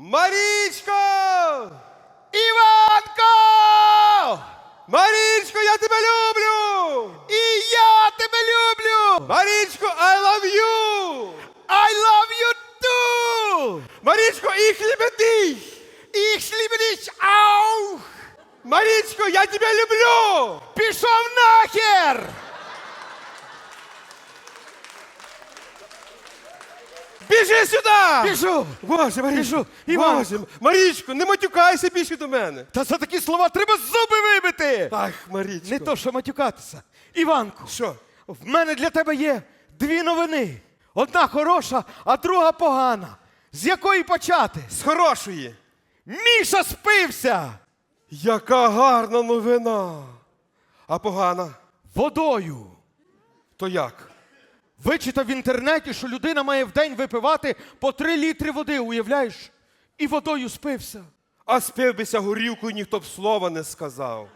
Марічко! Іванко! Марічко, я тебе люблю! І я тебе люблю! Марічко, I love you! I love you too! Марічко, ich liebe dich! Ich liebe dich auch! Марічко, я тебе люблю! Пішов нахер! Біжи сюди! Біжу! Боже, Марічко, Біжу. Іван. Боже, Марічко, не матюкайся більше до мене. Та за такі слова треба зуби вибити! Ах, Марічко. Не то, що матюкатися. Іванку, Що? в мене для тебе є дві новини. Одна хороша, а друга погана. З якої почати? З хорошої. Міша спився Яка гарна новина. А погана? водою. То як? Вичитав в інтернеті, що людина має в день випивати по три літри води, уявляєш? І водою спився. А спив бися горілкою, ніхто б слова не сказав.